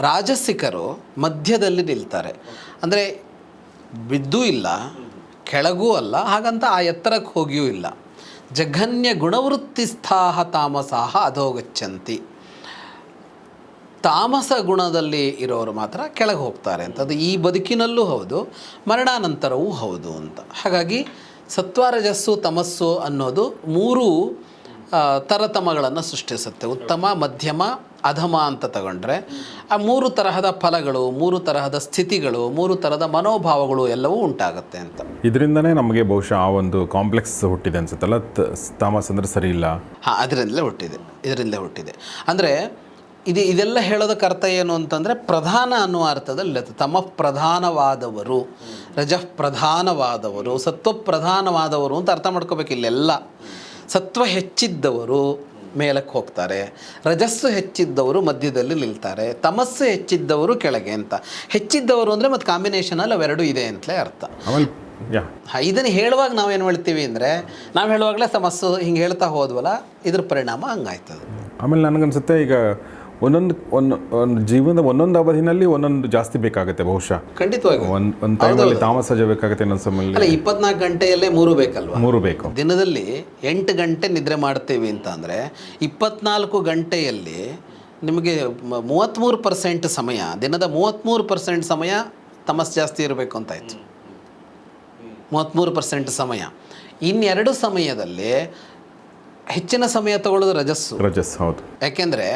ರಾಜಸಿಕರು ಮಧ್ಯದಲ್ಲಿ ನಿಲ್ತಾರೆ. ಅಂದರೆ ಬಿದ್ದೂ ಇಲ್ಲ ಕೆಳಗೂ ಅಲ್ಲ ಹಾಗಂತ ಆ ಎತ್ತರಕ್ಕೆ ಹೋಗಿಯೂ ಇಲ್ಲ. ಜಘನ್ಯ ಗುಣವೃತ್ತಿಸ್ಥಾಹ ತಾಮಸಾಹ ಅಧೋಗಚ್ಚಂತಿ. ತಾಮಸ ಗುಣದಲ್ಲಿ ಇರೋರು ಮಾತ್ರ ಕೆಳಗೆ ಹೋಗ್ತಾರೆ ಅಂತ ಅದು ಈ ಬದುಕಿನಲ್ಲೂ ಹೌದು ಮರಣಾನಂತರವೂ ಹೌದು ಅಂತ. ಹಾಗಾಗಿ ಸತ್ವರಜಸ್ಸು ತಮಸ್ಸು ಅನ್ನೋದು ಮೂರು ತರತಮಗಳನ್ನು ಸೃಷ್ಟಿಸುತ್ತೆ. ಉತ್ತಮ ಮಧ್ಯಮ ಅಧಮ ಅಂತ ತಗೊಂಡ್ರೆ ಆ ಮೂರು ತರಹದ ಫಲಗಳು ಮೂರು ತರಹದ ಸ್ಥಿತಿಗಳು ಮೂರು ತರಹದ ಮನೋಭಾವಗಳು ಎಲ್ಲವೂ ಉಂಟಾಗುತ್ತೆ ಅಂತ. ಇದರಿಂದನೇ ನಮಗೆ ಬಹುಶಃ ಆ ಒಂದು ಕಾಂಪ್ಲೆಕ್ಸ್ ಹುಟ್ಟಿದೆ ಅನ್ಸುತ್ತಲ್ಲ? ತಾಮಸ್ ಅಂದರೆ ಸರಿ ಇಲ್ಲ. ಹಾಂ ಅದರಿಂದಲೇ ಹುಟ್ಟಿದೆ. ಇದರಿಂದಲೇ ಹುಟ್ಟಿದೆ. ಅಂದರೆ ಇದು ಇದೆಲ್ಲ ಹೇಳೋದಕ್ಕೆ ಅರ್ಥ ಏನು ಅಂತಂದರೆ ಪ್ರಧಾನ ಅನ್ನುವ ಅರ್ಥದಲ್ಲಿ ತಮ ಪ್ರಧಾನವಾದವರು ರಜ ಪ್ರಧಾನವಾದವರು ಸತ್ವ ಪ್ರಧಾನವಾದವರು ಅಂತ ಅರ್ಥ ಮಾಡ್ಕೋಬೇಕು ಇಲ್ಲೆಲ್ಲ ಸತ್ವ ಹೆಚ್ಚಿದ್ದವರು ಮೇಲಕ್ಕೆ ಹೋಗ್ತಾರೆ ರಜಸ್ಸು ಹೆಚ್ಚಿದ್ದವರು ಮಧ್ಯದಲ್ಲಿ ನಿಲ್ತಾರೆ ತಮಸ್ಸು ಹೆಚ್ಚಿದ್ದವರು ಕೆಳಗೆ ಅಂತ. ಹೆಚ್ಚಿದ್ದವರು ಅಂದರೆ ಮತ್ತು ಕಾಂಬಿನೇಷನಲ್ಲಿ ಅವೆರಡೂ ಇದೆ ಅಂತಲೇ ಅರ್ಥ. ಹಾ, ಇದನ್ನು ಹೇಳುವಾಗ ನಾವೇನು ಹೇಳ್ತೀವಿ ಅಂದರೆ ನಾವು ಹೇಳುವಾಗಲೇ ತಮಸ್ಸು ಹಿಂಗೆ ಹೇಳ್ತಾ ಹೋದ್ವಲ್ಲ ಇದ್ರ ಪರಿಣಾಮ ಹಂಗಾಯ್ತದೆ. ಆಮೇಲೆ ನನಗನ್ಸುತ್ತೆ ಈಗ ಒಂದೊಂದು ಒಂದು ಒಂದು ಜೀವನದ ಒಂದೊಂದು ಅವಧಿನಲ್ಲಿ ಒಂದೊಂದು ಜಾಸ್ತಿ ಬೇಕಾಗುತ್ತೆ ಬಹುಶಃ. ಖಂಡಿತವಾಗಿ ಒಂದು ಒಂದು ಟೈಮಲ್ಲಿ ತಾಮಸ ಬೇಕಾಗುತ್ತೆ ಇನ್ನೊಂದು ಸಮಯದಲ್ಲಿ ಇಪ್ಪತ್ನಾಲ್ಕು ಗಂಟೆಯಲ್ಲೇ ಮೂರು ಬೇಕಲ್ವಾ? ಮೂರು ಬೇಕು. ದಿನದಲ್ಲಿ ಎಂಟು ಗಂಟೆ ನಿದ್ರೆ ಮಾಡ್ತೀವಿ ಅಂತ ಅಂದರೆ ಇಪ್ಪತ್ನಾಲ್ಕು ಗಂಟೆಯಲ್ಲಿ ನಿಮಗೆ ಮೂವತ್ತ್ಮೂರು ಪರ್ಸೆಂಟ್ ಸಮಯ ದಿನದ ಮೂವತ್ತ್ಮೂರು ಪರ್ಸೆಂಟ್ ಸಮಯ ತಮಸ್ ಜಾಸ್ತಿ ಇರಬೇಕು ಅಂತಾಯ್ತು ಮೂವತ್ತ್ಮೂರು ಪರ್ಸೆಂಟ್ ಸಮಯ. ಇನ್ನೆರಡು ಸಮಯದಲ್ಲಿ ಹೆಚ್ಚಿನ ಸಮಯ ತಗೊಳ್ಳೋದು ರಜಸ್ಸು. ರಜಸ್ಸು ಹೌದು. ಯಾಕೆಂದರೆ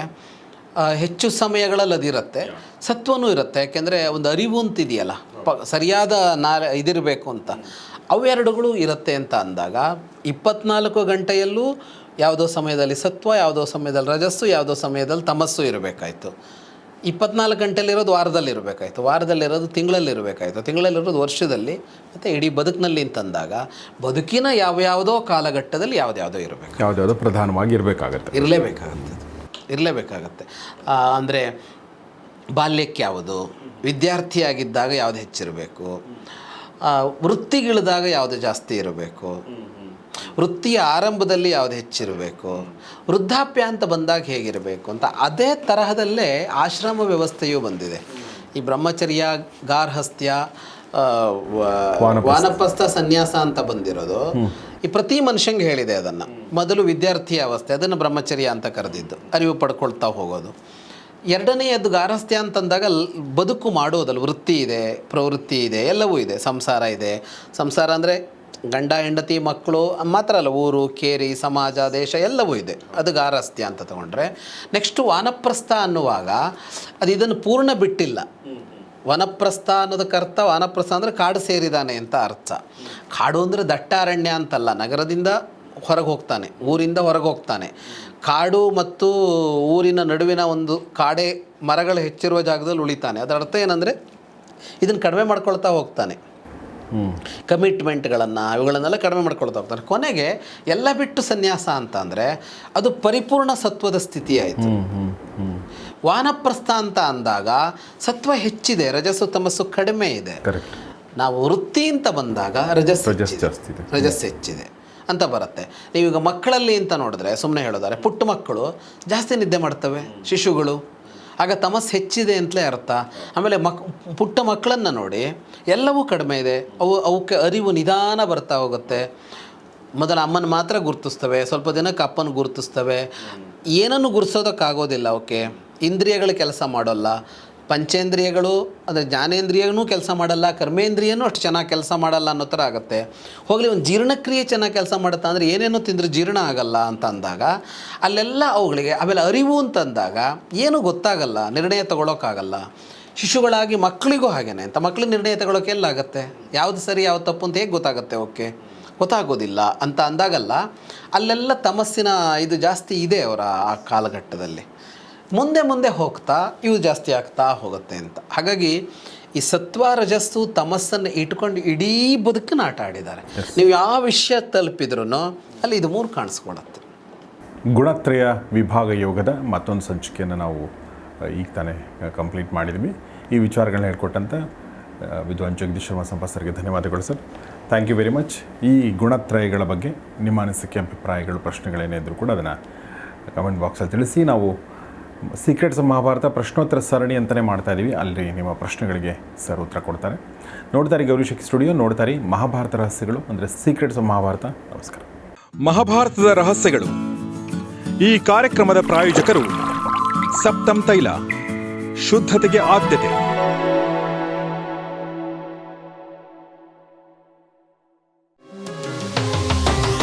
ಹೆಚ್ಚು ಸಮಯಗಳಲ್ಲಿ ಅದಿರುತ್ತೆ ಸತ್ವನೂ ಇರುತ್ತೆ. ಯಾಕೆಂದರೆ ಒಂದು ಅರಿವು ಅಂತಿದೆಯಲ್ಲ. ಪ ಸರಿಯಾದ ನಾ ಇದಿರಬೇಕು ಅಂತ. ಅವೆರಡುಗಳು ಇರುತ್ತೆ ಅಂತ ಅಂದಾಗ ಇಪ್ಪತ್ನಾಲ್ಕು ಗಂಟೆಯಲ್ಲೂ ಯಾವುದೋ ಸಮಯದಲ್ಲಿ ಸತ್ವ ಯಾವುದೋ ಸಮಯದಲ್ಲಿ ರಜಸ್ಸು ಯಾವುದೋ ಸಮಯದಲ್ಲಿ ತಮಸ್ಸು ಇರಬೇಕಾಯ್ತು. ಇಪ್ಪತ್ನಾಲ್ಕು ಗಂಟೆಲಿರೋದು ವಾರದಲ್ಲಿ ಇರಬೇಕಾಯಿತು ವಾರದಲ್ಲಿರೋದು ತಿಂಗಳಲ್ಲಿ ಇರಬೇಕಾಯ್ತು ತಿಂಗಳಲ್ಲಿರೋದು ವರ್ಷದಲ್ಲಿ ಮತ್ತು ಇಡೀ ಬದುಕಿನಲ್ಲಿ ಅಂತಂದಾಗ ಬದುಕಿನ ಯಾವ್ಯಾವುದೋ ಕಾಲಘಟ್ಟದಲ್ಲಿ ಯಾವುದ್ಯಾವುದೋ ಇರಬೇಕು. ಯಾವುದ್ಯಾವುದೋ ಪ್ರಧಾನವಾಗಿ ಇರಬೇಕಾಗತ್ತೆ. ಇರಲೇಬೇಕಾಗತ್ತೆ ಇರಲೇಬೇಕಾಗತ್ತೆ. ಅಂದರೆ ಬಾಲ್ಯಕ್ಕೆ ಯಾವುದು? ವಿದ್ಯಾರ್ಥಿಯಾಗಿದ್ದಾಗ ಯಾವುದು ಹೆಚ್ಚಿರಬೇಕು? ವೃತ್ತಿಗಿಳಿದಾಗ ಯಾವುದು ಜಾಸ್ತಿ ಇರಬೇಕು? ವೃತ್ತಿಯ ಆರಂಭದಲ್ಲಿ ಯಾವುದು ಹೆಚ್ಚಿರಬೇಕು? ವೃದ್ಧಾಪ್ಯ ಅಂತ ಬಂದಾಗ ಹೇಗಿರಬೇಕು ಅಂತ ಅದೇ ತರಹದಲ್ಲೇ ಆಶ್ರಮ ವ್ಯವಸ್ಥೆಯೂ ಬಂದಿದೆ. ಈ ಬ್ರಹ್ಮಚರ್ಯ ವ- ವಾನಪ್ರಸ್ಥ. ಸನ್ಯಾಸ ಅಂತ ಬಂದಿರೋದು. ಈ ಪ್ರತಿ ಮನುಷ್ಯಂಗೆ ಹೇಳಿದೆ ಅದನ್ನು. ಮೊದಲು ವಿದ್ಯಾರ್ಥಿ ಅವಸ್ಥೆ, ಅದನ್ನು ಬ್ರಹ್ಮಚರ್ಯ ಅಂತ ಕರೆದಿದ್ದು. ಅರಿವು ಪಡ್ಕೊಳ್ತಾ ಹೋಗೋದು. ಎರಡನೆಯದ್ದು ಗಾರಸ್ಥ್ಯ ಅಂತಂದಾಗ ಬದುಕು ಮಾಡೋದಲ್ಲ, ವೃತ್ತಿ ಇದೆ, ಪ್ರವೃತ್ತಿ ಇದೆ, ಎಲ್ಲವೂ ಇದೆ. ಸಂಸಾರ ಇದೆ. ಸಂಸಾರ ಅಂದರೆ ಗಂಡ, ಹೆಂಡತಿ, ಮಕ್ಕಳು, ಮಾತ್ರ ಅಲ್ಲ, ಊರು, ಕೇರಿ, ಸಮಾಜ, ದೇಶ ಎಲ್ಲವೂ ಇದೆ. ಅದು ಗಾರಸ್ಥ್ಯ ಅಂತ ತಗೊಂಡ್ರೆ. ನೆಕ್ಸ್ಟು ವಾನಪ್ರಸ್ಥ ಅನ್ನುವಾಗ ಅದು ಇದನ್ನು ಪೂರ್ಣ ಬಿಟ್ಟಿಲ್ಲ. ವನಪ್ರಸ್ಥ ಅನ್ನೋದಕ್ಕೆ ಅರ್ಥ ವನಪ್ರಸ್ಥ ಅಂದರೆ ಕಾಡು ಸೇರಿದಾನೆ ಅಂತ ಅರ್ಥ. ಕಾಡು ಅಂದರೆ ದಟ್ಟ ಅರಣ್ಯ ಅಂತಲ್ಲ ನಗರದಿಂದ ಹೊರಗೆ ಹೋಗ್ತಾನೆ ಊರಿಂದ ಹೊರಗೆ ಹೋಗ್ತಾನೆ. ಕಾಡು ಮತ್ತು ಊರಿನ ನಡುವಿನ ಒಂದು ಕಾಡೆ ಮರಗಳು ಹೆಚ್ಚಿರುವ ಜಾಗದಲ್ಲಿ ಉಳಿತಾನೆ. ಅದರ ಅರ್ಥ ಏನಂದರೆ ಇದನ್ನು ಕಡಿಮೆ ಮಾಡ್ಕೊಳ್ತಾ ಹೋಗ್ತಾನೆ. ಹ್ಞೂ ಕಮಿಟ್ಮೆಂಟ್ಗಳನ್ನು ಇವುಗಳನ್ನೆಲ್ಲ ಕಡಿಮೆ ಮಾಡ್ಕೊಳ್ತಾ ಹೋಗ್ತಾನೆ. ಕೊನೆಗೆ ಎಲ್ಲ ಬಿಟ್ಟು ಸನ್ಯಾಸ ಅಂತ ಅಂದರೆ ಅದು ಪರಿಪೂರ್ಣ ಸತ್ವದ ಸ್ಥಿತಿ ಆಯಿತು ವಾನಪ್ರಸ್ಥ ಅಂತ ಅಂದಾಗ ಸತ್ವ ಹೆಚ್ಚಿದೆ ರಜಸ್ಸು ತಮಸ್ಸು ಕಡಿಮೆ ಇದೆ. ನಾವು ವೃತ್ತಿ ಅಂತ ಬಂದಾಗ ರಜಸ್ ರಜಸ್ ಹೆಚ್ಚಿದೆ. ಅಂತ ಬರುತ್ತೆ. ನೀವೀಗ ಮಕ್ಕಳಲ್ಲಿ ಅಂತ ನೋಡಿದ್ರೆ ಸುಮ್ಮನೆ ಹೇಳೋದಾರೆ ಪುಟ್ಟ ಮಕ್ಕಳು ಜಾಸ್ತಿ ನಿದ್ದೆ ಮಾಡ್ತವೆ ಶಿಶುಗಳು. ಆಗ ತಮಸ್ ಹೆಚ್ಚಿದೆ ಅಂತಲೇ ಅರ್ಥ. ಆಮೇಲೆ ಮಕ್ ಪುಟ್ಟ ಮಕ್ಕಳನ್ನು ನೋಡಿ ಎಲ್ಲವೂ ಕಡಿಮೆ ಇದೆ. ಅವು ಅವಕ್ಕೆ ಅರಿವು ನಿಧಾನ ಬರ್ತಾ ಹೋಗುತ್ತೆ. ಮೊದಲು ಅಮ್ಮನ ಮಾತ್ರ ಗುರುತಿಸ್ತವೆ ಸ್ವಲ್ಪ ದಿನಕ್ಕೆ ಅಪ್ಪನ ಗುರುತಿಸ್ತವೆ. ಏನನ್ನು ಗುರುತಿಸೋದಕ್ಕಾಗೋದಿಲ್ಲ ಅವಕ್ಕೆ. ಇಂದ್ರಿಯಗಳ ಕೆಲಸ ಮಾಡೋಲ್ಲ, ಪಂಚೇಂದ್ರಿಯಗಳು, ಅಂದರೆ ಜ್ಞಾನೇಂದ್ರಿಯನೂ ಕೆಲಸ ಮಾಡಲ್ಲ, ಕರ್ಮೇಂದ್ರಿಯನೂ ಅಷ್ಟು ಚೆನ್ನಾಗಿ ಕೆಲಸ ಮಾಡಲ್ಲ ಅನ್ನೋ ಥರ ಆಗುತ್ತೆ. ಹೋಗಲಿ, ಒಂದು ಜೀರ್ಣಕ್ರಿಯೆ ಚೆನ್ನಾಗಿ ಕೆಲಸ ಮಾಡುತ್ತಾ ಅಂದರೆ ಏನೇನೋ ತಿಂದರೆ ಜೀರ್ಣ ಆಗಲ್ಲ ಅಂತ ಅಂದಾಗ, ಅಲ್ಲೆಲ್ಲ ಅವುಗಳಿಗೆ, ಆಮೇಲೆ ಅರಿವು ಅಂತಂದಾಗ ಏನೂ ಗೊತ್ತಾಗಲ್ಲ, ನಿರ್ಣಯ ತೊಗೊಳೋಕ್ಕಾಗಲ್ಲ. ಶಿಶುಗಳಾಗಿ ಮಕ್ಕಳಿಗೂ ಹಾಗೇನೆ, ಅಂತ ಮಕ್ಕಳಿಗೆ ನಿರ್ಣಯ ತಗೊಳ್ಳೋಕೆ ಎಲ್ಲಾಗತ್ತೆ? ಯಾವುದು ಸರಿ, ಯಾವ್ದು ತಪ್ಪು ಅಂತ ಹೇಗೆ ಗೊತ್ತಾಗುತ್ತೆ ಓಕೆ ಗೊತ್ತಾಗೋದಿಲ್ಲ ಅಂತ ಅಂದಾಗಲ್ಲ, ಅಲ್ಲೆಲ್ಲ ತಮಸ್ಸಿನ ಇದು ಜಾಸ್ತಿ ಇದೆ ಅವರ ಆ ಕಾಲಘಟ್ಟದಲ್ಲಿ. ಮುಂದೆ ಮುಂದೆ ಹೋಗ್ತಾ ಇವು ಜಾಸ್ತಿ ಆಗ್ತಾ ಹೋಗುತ್ತೆ ಅಂತ. ಹಾಗಾಗಿ ಈ ಸತ್ವ ರಜಸ್ಸು ತಮಸ್ಸನ್ನು ಇಟ್ಕೊಂಡು ಇಡೀ ಬದುಕನ್ನು ಆಟ ಆಡಿದ್ದಾರೆ. ನೀವು ಯಾವ ವಿಷಯ ತಲುಪಿದ್ರೂ ಅಲ್ಲಿ ಇದು ಮೂರು ಕಾಣಿಸ್ಕೊಳತ್ತೆ. ಗುಣತ್ರಯ ವಿಭಾಗ ಯೋಗದ ಮತ್ತೊಂದು ಸಂಚಿಕೆಯನ್ನು ನಾವು ಈಗ ತಾನೇ ಕಂಪ್ಲೀಟ್ ಮಾಡಿದ್ವಿ. ಈ ವಿಚಾರಗಳನ್ನ ಹೇಳ್ಕೊಟ್ಟಂತ ವಿದ್ವಾನ್ ಜಗದೀಶ್ ಶರ್ಮಾ ಸರ್ಗೆ ಧನ್ಯವಾದಗಳು sir. Thank you very much ಈ ಗುಣತ್ರಯಗಳ ಬಗ್ಗೆ ನಿಮ್ಮ ಅನಿಸಿಕೆ ಅಭಿಪ್ರಾಯಗಳು ಪ್ರಶ್ನೆಗಳೇನೇ ಇದ್ದರೂ ಕೂಡ ಅದನ್ನು ಕಮೆಂಟ್ ಬಾಕ್ಸಲ್ಲಿ ತಿಳಿಸಿ ನಾವು ಸೀಕ್ರೆಟ್ಸ್ ಮಹಾಭಾರತ ಪ್ರಶ್ನೋತ್ತರ ಸರಣಿ ಅಂತಲೇ ಮಾಡ್ತಾ ಇದ್ದೀವಿ ಅಲ್ಲಿ ನಿಮ್ಮ ಪ್ರಶ್ನೆಗಳಿಗೆ ಸರ್ ಉತ್ತರ ಕೊಡ್ತಾರೆ. ನೋಡ್ತಾರೆ ಗೌರಿಶಕ್ತಿ ಸ್ಟುಡಿಯೋ ನೋಡ್ತಾರೆ ಮಹಾಭಾರತ ರಹಸ್ಯಗಳು, ಅಂದರೆ ಸೀಕ್ರೆಟ್ಸ್ ಮಹಾಭಾರತ. ನಮಸ್ಕಾರ. ಮಹಾಭಾರತದ ರಹಸ್ಯಗಳು. ಈ ಕಾರ್ಯಕ್ರಮದ ಪ್ರಾಯೋಜಕರು ಸಪ್ತಂ ತೈಲ, ಶುದ್ಧತೆಗೆ ಆದ್ಯತೆ.